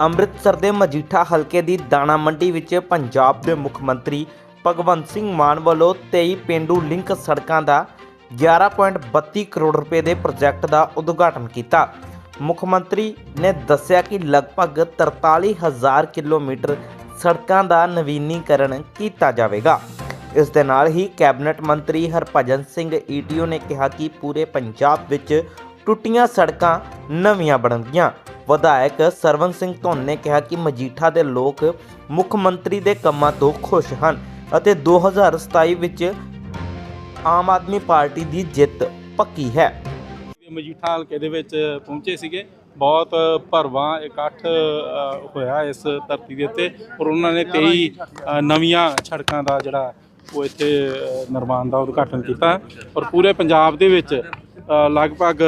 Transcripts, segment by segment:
ਅੰਮ੍ਰਿਤਸਰ ਦੇ ਮਜੀਠਾ ਹਲਕੇ ਦੀ ਦਾਣਾ ਮੰਡੀ ਵਿੱਚ ਪੰਜਾਬ ਦੇ ਮੁੱਖ ਮੰਤਰੀ ਭਗਵੰਤ ਸਿੰਘ ਮਾਨ ਵੱਲੋਂ 23 ਪਿੰਡੂ ਲਿੰਕ ਸੜਕਾਂ ਦਾ 11.32 ਕਰੋੜ ਰੁਪਏ ਦੇ ਪ੍ਰੋਜੈਕਟ ਦਾ ਉਦਘਾਟਨ ਕੀਤਾ। ਮੁੱਖ ਮੰਤਰੀ ਨੇ ਦੱਸਿਆ ਕਿ ਲਗਭਗ 43000 ਕਿਲੋਮੀਟਰ ਸੜਕਾਂ ਦਾ ਨਵੀਨੀਕਰਨ ਕੀਤਾ ਜਾਵੇਗਾ। ਇਸ ਦੇ ਨਾਲ ਹੀ ਕੈਬਨਿਟ ਮੰਤਰੀ ਹਰਭਜਨ ਸਿੰਘ ਈਟੀਓ ਨੇ ਕਿਹਾ ਕਿ ਪੂਰੇ ਪੰਜਾਬ ਵਿੱਚ ਟੁੱਟੀਆਂ ਸੜਕਾਂ ਨਵੀਆਂ ਬਣਨਗੀਆਂ। ਵਿਧਾਇਕ ਸਰਵਨ ਸਿੰਘ ਧੁੰਨ ਨੇ ਕਿਹਾ ਕਿ ਮਜੀਠਾ ਦੇ ਲੋਕ ਮੁੱਖ ਮੰਤਰੀ ਦੇ ਕੰਮਾਂ ਤੋਂ ਖੁਸ਼ ਹਨ ਅਤੇ 2027 ਵਿੱਚ ਆਮ ਆਦਮੀ ਪਾਰਟੀ ਦੀ ਜਿੱਤ ਪੱਕੀ ਹੈ। ਮਜੀਠਾ ਹਲਕੇ ਦੇ ਵਿੱਚ ਪਹੁੰਚੇ ਸੀਗੇ। ਬਹੁਤ ਭਰਵਾਂ ਇਕੱਠ ਹੋਇਆ ਇਸ ਧਰਤੀ ਦੇ ਉੱਤੇ ਔਰ ਉਹਨਾਂ ਨੇ 23 ਨਵੀਆਂ ਸੜਕਾਂ ਦਾ ਜਿਹੜਾ ਉਹ ਇੱਥੇ ਨਿਰਮਾਣ ਦਾ ਉਦਘਾਟਨ ਕੀਤਾ। ਔਰ ਪੂਰੇ ਪੰਜਾਬ ਦੇ ਵਿੱਚ ਲਗਭਗ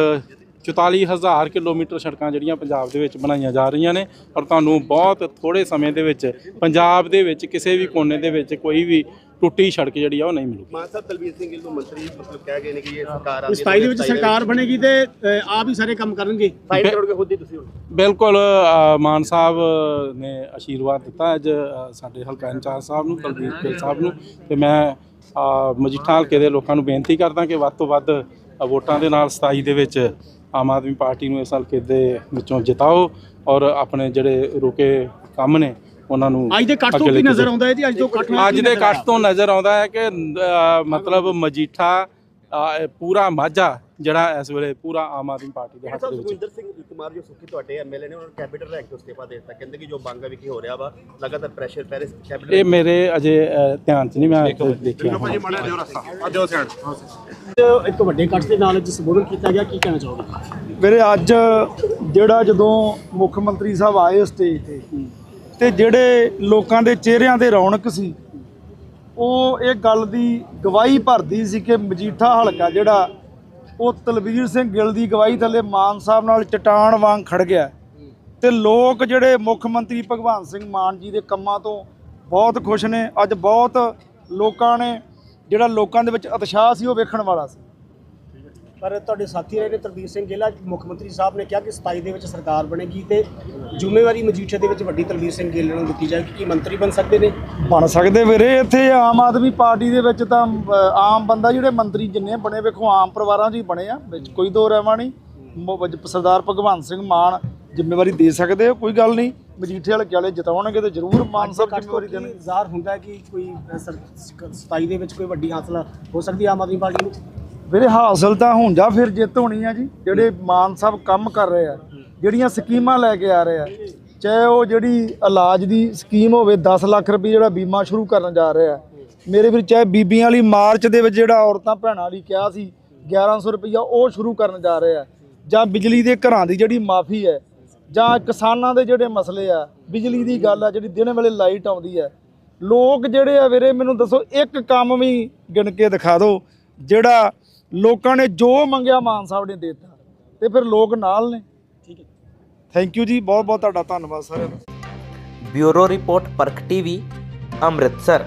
44000 ਕਿਲੋਮੀਟਰ ਸੜਕਾਂ ਜਿਹੜੀਆਂ ਪੰਜਾਬ ਦੇ ਵਿੱਚ ਬਣਾਈਆਂ ਜਾ ਰਹੀਆਂ ਨੇ ਔਰ ਤੁਹਾਨੂੰ ਬਹੁਤ ਥੋੜੇ ਸਮੇਂ ਦੇ ਵਿੱਚ ਪੰਜਾਬ ਦੇ ਵਿੱਚ ਕਿਸੇ ਵੀ ਕੋਨੇ ਦੇ ਵਿੱਚ ਕੋਈ ਵੀ ਟੁੱਟੀ ਸੜਕ ਜਿਹੜੀ ਆ ਉਹ ਨਹੀਂ ਮਿਲੂਗੀ। ਮਾਨ ਸਾਹਿਬ ਤਲਵੀਰ ਸਿੰਘ ਗਿੱਲ ਨੂੰ ਮੰਤਰੀ ਮਤਲਬ ਕਹਿ ਗਏ ਨੇ ਕਿ ਇਹ ਸਰਕਾਰ ਆਉਂਦੀ 27 ਦੇ ਵਿੱਚ ਸਰਕਾਰ ਬਣੇਗੀ ਤੇ ਆਪ ਹੀ ਸਾਰੇ ਕੰਮ ਕਰਨਗੇ। 27 ਕਰੋੜ ਕੇ ਖੁਦ ਹੀ ਤੁਸੀਂ ਹੁਣ ਬਿਲਕੁਲ ਮਾਨ ਸਾਹਿਬ ਨੇ ਆਸ਼ੀਰਵਾਦ ਦਿੱਤਾ ਅੱਜ ਸਾਡੇ ਹਲਕਾ ਇੰਚਾਰਜ ਸਾਹਿਬ ਨੂੰ ਕੁਲਦੀਪ ਗਿੱਲ ਸਾਹਿਬ ਨੂੰ ਤੇ ਮੈਂ ਮਜੀਠਾ ਹਲਕੇ ਦੇ ਲੋਕਾਂ ਨੂੰ ਬੇਨਤੀ ਕਰਦਾ ਕਿ ਵੱਧ ਤੋਂ ਵੱਧ ਵੋਟਾਂ ਦੇ ਨਾਲ 27 ਦੇ ਵਿੱਚ ਆਮ ਆਦਮੀ ਪਾਰਟੀ ਨੂੰ ਇਸ ਹਲਕੇ ਦੇ ਵਿੱਚੋਂ ਜਿਤਾਓ ਔਰ ਆਪਣੇ ਜਿਹੜੇ ਰੁਕੇ ਕੰਮ ਨੇ ਉਹਨਾਂ ਨੂੰ ਅੱਜ ਦੇ ਕੱਟ ਤੋਂ ਕੀ ਨਜ਼ਰ। ਆਉਂਦਾ ਹੈ ਜੀ ਅੱਜ ਤੋਂ ਕੱਟ ਅੱਜ ਦੇ ਕੱਟ ਤੋਂ ਨਜ਼ਰ ਆਉਂਦਾ ਹੈ ਕਿ ਮਤਲਬ ਮਜੀਠਾ ਪੂਰਾ ਮਾਝਾ ਜਿਹੜਾ ਇਸ ਵੇਲੇ ਪੂਰਾ ਆਮ ਆਦਮੀ ਪਾਰਟੀ ਦੇ ਹੱਥ ਦੇ ਵਿੱਚ ਸੁਖਵਿੰਦਰ ਸਿੰਘ ਕੁਮਾਰ ਜੋ ਸੁੱਖੀ ਤੁਹਾਡੇ ਐਮਐਲਏ ਨੇ ਉਹਨਾਂ ਨੂੰ ਕੈਪੀਟਲ ਰੈਂਕ ਤੋਂ ਅਸਤੀਫਾ ਦੇ ਦਿੱਤਾ। ਕਹਿੰਦੇ ਕਿ ਜੋ ਬੰਗਾ ਵਿਖੇ ਹੋ ਰਿਹਾ ਵਾ ਲਗਾਤਾਰ ਪ੍ਰੈਸ਼ਰ ਪੈ ਰਿਹਾ ਕੈਪੀਟਲ ਇਹ ਮੇਰੇ ਅਜੇ ਧਿਆਨ 'ਚ ਨਹੀਂ ਮੈਂ ਦੇਖਿਆ। ਇੱਕ ਵੱਡੇ ਕੱਟ ਦੇ ਨਾਲ ਅੱਜ ਸੰਬੋਧਨ ਕੀਤਾ ਗਿਆ ਕੀ ਕਹਿਣਾ ਚਾਹੋਗੇ? ਵੀਰੇ ਅੱਜ ਜਿਹੜਾ ਜਦੋਂ ਮੁੱਖ ਮੰਤਰੀ ਸਾਹਿਬ ਆਏ ਸਟੇਜ ਤੇ ਤੇ ਜਿਹੜੇ ਲੋਕਾਂ ਦੇ ਚਿਹਰਿਆਂ ਤੇ ਰੌਣਕ ਸੀ ਉਹ ਇਹ ਗੱਲ ਦੀ ਗਵਾਹੀ ਭਰਦੀ ਸੀ ਕਿ ਮਜੀਠਾ ਹਲਕਾ ਜਿਹੜਾ ਉਹ ਤਲਵੀਰ ਸਿੰਘ ਗਿੱਲ ਦੀ ਗਵਾਹੀ ਥੱਲੇ ਮਾਨ ਸਾਹਿਬ ਨਾਲ ਚਟਾਨ ਵਾਂਗ ਖੜ ਗਿਆ। ਤੇ ਲੋਕ ਜਿਹੜੇ ਮੁੱਖ ਮੰਤਰੀ ਭਗਵੰਤ ਸਿੰਘ ਮਾਨ ਜੀ ਦੇ ਕੰਮਾਂ ਤੋਂ ਬਹੁਤ ਖੁਸ਼ ਨੇ। ਅੱਜ ਬਹੁਤ ਲੋਕਾਂ ਨੇ ਜਿਹੜਾ ਲੋਕਾਂ ਦੇ ਵਿੱਚ ਉਤਸ਼ਾਹ ਸੀ ਉਹ ਵੇਖਣ ਵਾਲਾ ਸੀ। ਪਰ ਤੁਹਾਡੇ ਸਾਥੀ ਰਹੇ ਨੇ ਤਰਦੀਪ ਸਿੰਘ ਗਿੱਲ ਮੁੱਖ ਮੰਤਰੀ ਸਾਹਿਬ ਨੇ ਕਿਹਾ ਕਿ 27 ਦੇ ਵਿੱਚ ਸਰਕਾਰ ਬਣੇਗੀ ਤੇ ਜ਼ਿੰਮੇਵਾਰੀ ਮਜੀਠੇ ਦੇ ਵਿੱਚ ਵੱਡੀ ਤਰਦੀਪ ਸਿੰਘ ਗਿੱਲ ਨੂੰ ਦਿੱਤੀ ਜਾਏਗੀ। ਕਿ ਮੰਤਰੀ ਬਣ ਸਕਦੇ ਨੇ? ਬਣ ਸਕਦੇ ਵੀਰੇ ਇੱਥੇ ਆਮ ਆਦਮੀ ਪਾਰਟੀ ਦੇ ਵਿੱਚ ਤਾਂ ਆਮ ਬੰਦਾ ਜਿਹੜੇ ਮੰਤਰੀ ਜਿੰਨੇ ਬਣੇ ਵੇਖੋ ਆਮ ਪਰਿਵਾਰਾਂ 'ਚ ਹੀ ਬਣੇ ਆ ਵਿੱਚ ਕੋਈ ਦੋ ਰਹਿਵਾ ਨਹੀਂ। ਸਰਦਾਰ ਭਗਵੰਤ ਸਿੰਘ ਮਾਨ ਜ਼ਿੰਮੇਵਾਰੀ ਦੇ ਸਕਦੇ ਆ ਕੋਈ ਗੱਲ ਨਹੀਂ। ਮਜੀਠੇ ਵਾਲੇ ਵਾਲੇ ਜਿਤਾਉਣਗੇ ਤੇ ਜ਼ਰੂਰ ਮਾਨ ਸਾਹਿਬ ਜ਼ਿੰਮੇਵਾਰੀ ਕੀ ਦੇਣਗੇ। ਜ਼ਾਹਰ ਹੁੰਦਾ ਹੈ ਕਿ ਕੋਈ ਅ, ਸਰ- 27 ਦੇ ਵਿੱਚ ਕੋਈ ਵੱਡੀ ਹਾਸਲ ਹੋ ਸਕਦੀ ਹੈ ਆਮ ਆਦਮੀ ਪਾਰਟੀ ਨੂੰ? ਵੀਰੇ ਹਾਸਲ ਤਾਂ ਹੁਣ ਜਾਂ ਫਿਰ ਜਿੱਤ ਹੋਣੀ ਆ ਜੀ, ਜਿਹੜੇ ਮਾਨ ਸਾਹਿਬ ਕੰਮ ਕਰ ਰਹੇ ਆ, ਜਿਹੜੀਆਂ ਸਕੀਮਾਂ ਲੈ ਕੇ ਆ ਰਹੇ ਆ, ਚਾਹੇ ਉਹ ਜਿਹੜੀ ਇਲਾਜ ਦੀ ਸਕੀਮ ਹੋਵੇ 10 ਲੱਖ ਰੁਪਏ ਜਿਹੜਾ ਬੀਮਾ ਸ਼ੁਰੂ ਕਰਨ ਜਾ ਰਹੇ ਆ, ਮੇਰੇ ਵੀਰ ਚਾਹੇ ਬੀਬੀਆਂ ਵਾਲੀ ਮਾਰਚ ਦੇ ਵਿੱਚ ਜਿਹੜਾ ਔਰਤਾਂ ਭੈਣਾਂ ਲਈ ਕਿਹਾ ਸੀ 1100 ਰੁਪਈਆ ਉਹ ਸ਼ੁਰੂ ਕਰਨ ਜਾ ਰਹੇ ਆ, ਜਾਂ ਬਿਜਲੀ ਦੇ ਘਰਾਂ ਦੀ ਜਿਹੜੀ ਮਾਫੀ ਹੈ, ਜਾਂ ਕਿਸਾਨਾਂ ਦੇ ਜਿਹੜੇ ਮਸਲੇ ਆ, ਬਿਜਲੀ ਦੀ ਗੱਲ ਆ ਜਿਹੜੀ ਦਿਨ ਵੇਲੇ ਲਾਈਟ ਆਉਂਦੀ ਹੈ ਲੋਕ ਜਿਹੜੇ ਆ ਵੀਰੇ ਮੈਨੂੰ ਦੱਸੋ, ਇੱਕ ਕੰਮ ਵੀ ਗਿਣ ਕੇ ਦਿਖਾ ਦਿਓ, ਜਿਹੜਾ ਲੋਕਾਂ ਨੇ ਜੋ ਮੰਗਿਆ ਮਾਨ ਸਾਹਿਬ ਨੇ ਦੇ ਦਿੱਤਾ ਤੇ ਫਿਰ ਲੋਕ ਨਾਲ ਨੇ। ਠੀਕ ਹੈ। ਥੈਂਕ ਯੂ ਜੀ ਬਹੁਤ ਬਹੁਤ ਤੁਹਾਡਾ ਧੰਨਵਾਦ ਸਾਰਿਆਂ ਦਾ। Bureau report Parakh TV Amritsar.